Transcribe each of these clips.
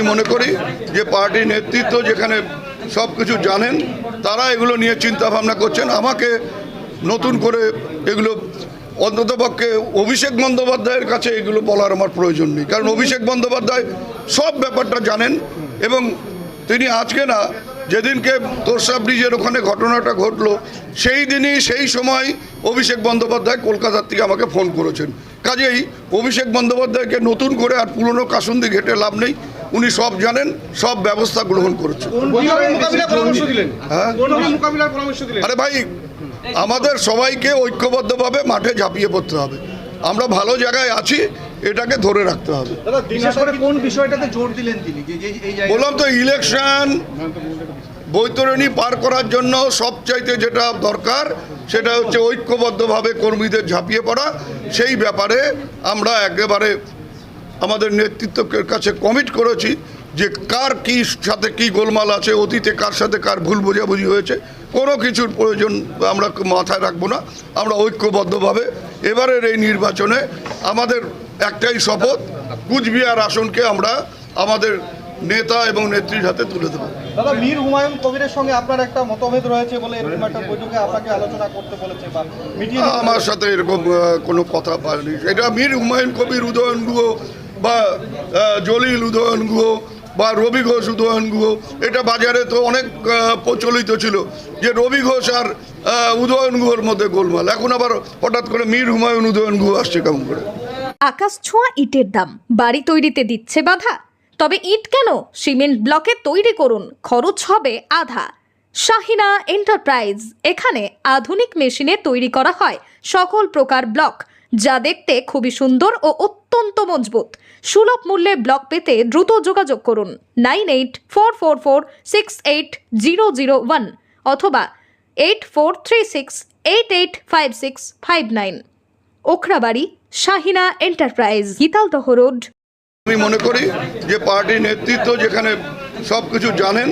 আমি মনে করি যে পার্টির নেতৃত্ব যেখানে সব কিছু জানেন, তারা এগুলো নিয়ে চিন্তা ভাবনা করছেন। আমাকে নতুন করে এগুলো অন্ততপক্ষে অভিষেক বন্দ্যোপাধ্যায়ের কাছে এগুলো বলার আমার প্রয়োজন নেই। কারণ অভিষেক বন্দ্যোপাধ্যায় সব ব্যাপারটা জানেন এবং তিনি আজকে না, যেদিনকে তোরসা ব্রিজের ওখানে ঘটনাটা ঘটলো, সেই দিনই, সেই সময় অভিষেক বন্দ্যোপাধ্যায় কলকাতার থেকে আমাকে ফোন করেছেন। কাজেই অভিষেক বন্দ্যোপাধ্যায়কে নতুন করে আর পুরনো কাসুন্দি ঘেটে লাভ নেই। উনি সব জানেন সব ব্যবস্থা গ্রহণ দিলেন? হ্যাঁ? আরে ভাই আমাদের সবাইকে ঐক্যবদ্ধভাবে মাঠে ঝাঁপিয়ে পড়তে হবে। আমরা ভালো জায়গায় আছি এটাকে ধরে রাখতে হবে। কোন বিষয়টাতে জোর দিলেন তিনি? বললাম তো ইলেকশন বৈতরণী পার করার জন্য সবচাইতে যেটা দরকার সেটা হচ্ছে ঐক্যবদ্ধভাবে কর্মীদের ঝাঁপিয়ে পড়া। সেই ব্যাপারে আমরা একেবারে আমাদের নেতৃত্বের কাছে কমিট করেছি যে কার কি সাথে কি গোলমাল আছে অতীতে কার সাথে কার ভুল বোঝাবুঝি হয়েছে কোনো কিছুর প্রয়োজন আমরা মাথায় রাখব না আমরা ঐক্যবদ্ধভাবে এবারের এই নির্বাচনে আমাদের একটাই শপথ কুচবিহার আসনকে আমরা আমাদের নেতা এবং নেত্রীর হাতে তুলে দেবো। দাদা মীর হুমায়ুন কবিরের সঙ্গে আপনার একটা মতভেদ রয়েছে বলে এরকম একটা বৈঠকে আপনাকে আলোচনা করতে বলেছে বা আমার সাথে এরকম কোনো কথা পায়নি এটা মীর হুমায়ুন কবির উদয়ন গুহ বা জলিল উদয়ন গুহ বা রবি ঘোষ উদয়ন গুহ, এটা বাজারে তো অনেক প্রচলিত ছিল যে রবি ঘোষ আর উদয়ন গুহর মধ্যে গোলমাল। এখন আবার হঠাৎ করে মীর হুমায়ুন উদয়ন গুহ আসছে কেমন করে? আকাশ ছোঁয়া ইটের দাম। বাড়ি তৈরিতে দিচ্ছে বাধা। তবে ইট কেন? সিমেন্ট ব্লকে তৈরি করুন। খরচ হবে আধা। শাহিনা এন্টারপ্রাইজ। এখানে আধুনিক মেশিনে তৈরি করা হয় সকল প্রকার ব্লক। যা দেখতে খুবই সুন্দর ও অত্যন্ত মজবুত। সুলভ মূল্যে ব্লক পেতে দ্রুত যোগাযোগ করুন nine eight four four four six eight zero zero one অথবা eight four three six eight eight five six five nine. Okhrabari, Shahina enterprise, Gitaldaha road. আমি মনে করি যে পার্টি নেতৃত্ব যেখানে সব কিছু জানেন,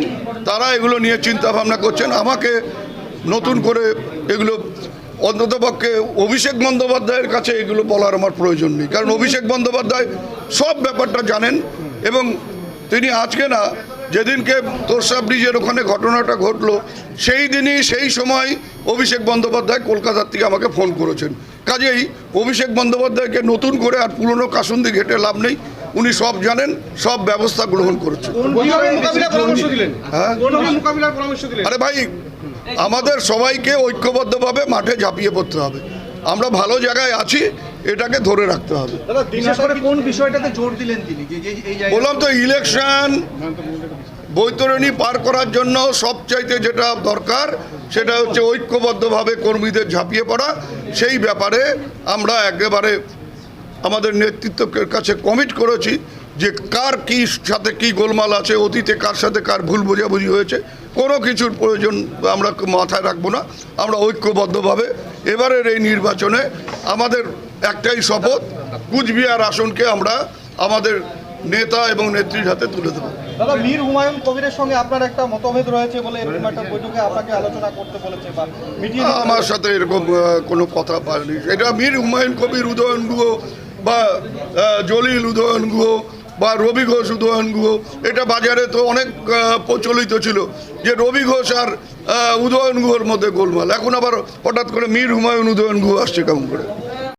তারা এগুলো নিয়ে চিন্তা ভাবনা করছেন। আমাকে নতুন করে এগুলো অন্ততপক্ষে অভিষেক বন্দ্যোপাধ্যায়ের কাছে এগুলো বলার আমার প্রয়োজন নেই। কারণ অভিষেক বন্দ্যোপাধ্যায় সব ব্যাপারটা জানেন এবং তিনি আজকে না যেদিনকে তোরসা ব্রিজের ওখানে ঘটনাটা ঘটলো, সেই দিনই, সেই সময় অভিষেক বন্দ্যোপাধ্যায় কলকাতার থেকে আমাকে ফোন করেছেন। কাজেই অভিষেক বন্দ্যোপাধ্যায়কে নতুন করে আর পুরনো কাসুন্দি ঘেটে লাভ নেই। উনি সব জানেন সব ব্যবস্থা গ্রহণ করেছেন। হ্যাঁ? আরে ভাই আমাদের সবাইকে ঐক্যবদ্ধভাবে মাঠে ঝাঁপিয়ে পড়তে হবে। আমরা ভালো জায়গায় আছি এটাকে ধরে রাখতে হবে। বললাম তো ইলেকশন বৈতরণী পার করার জন্য সবচাইতে যেটা দরকার সেটা হচ্ছে ঐক্যবদ্ধভাবে কর্মীদের ঝাঁপিয়ে পড়া। সেই ব্যাপারে আমরা একেবারে আমাদের নেতৃত্বের কাছে কমিট করেছি যে কার কি সাথে কি গোলমাল আছে, অতীতে কার সাথে কার ভুল বোঝাবুঝি হয়েছে, কোনো কিছুর প্রয়োজন আমরা মাথায় রাখব না, আমরা ঐক্যবদ্ধভাবে এবারের এই নির্বাচনে আমাদের একটাই শপথ, কুচবিহার আসনকে আমরা আমাদের নেতা এবং নেত্রীর হাতে তুলে দেবো। দাদা মীর হুমায়ুন কবিরের সঙ্গে আপনার একটা মতভেদ রয়েছে বলে এরকম একটা বৈঠকে আপনাকে আলোচনা করতে বলেছে আমার সাথে এরকম কোনো কথা পায়নি এটা মীর হুমায়ুন কবির উদয়ন গুহ বা জলিল উদয়ন গুহ বা রবি ঘোষ উদয়ন গুহ এটা বাজারে তো অনেক প্রচলিত ছিল যে রবি ঘোষ আর উদয়ন গুহর মধ্যে গোলমাল। এখন আবার হঠাৎ করে মীর হুমায়ুন উদয়ন গুহ আসছে কেমন করে?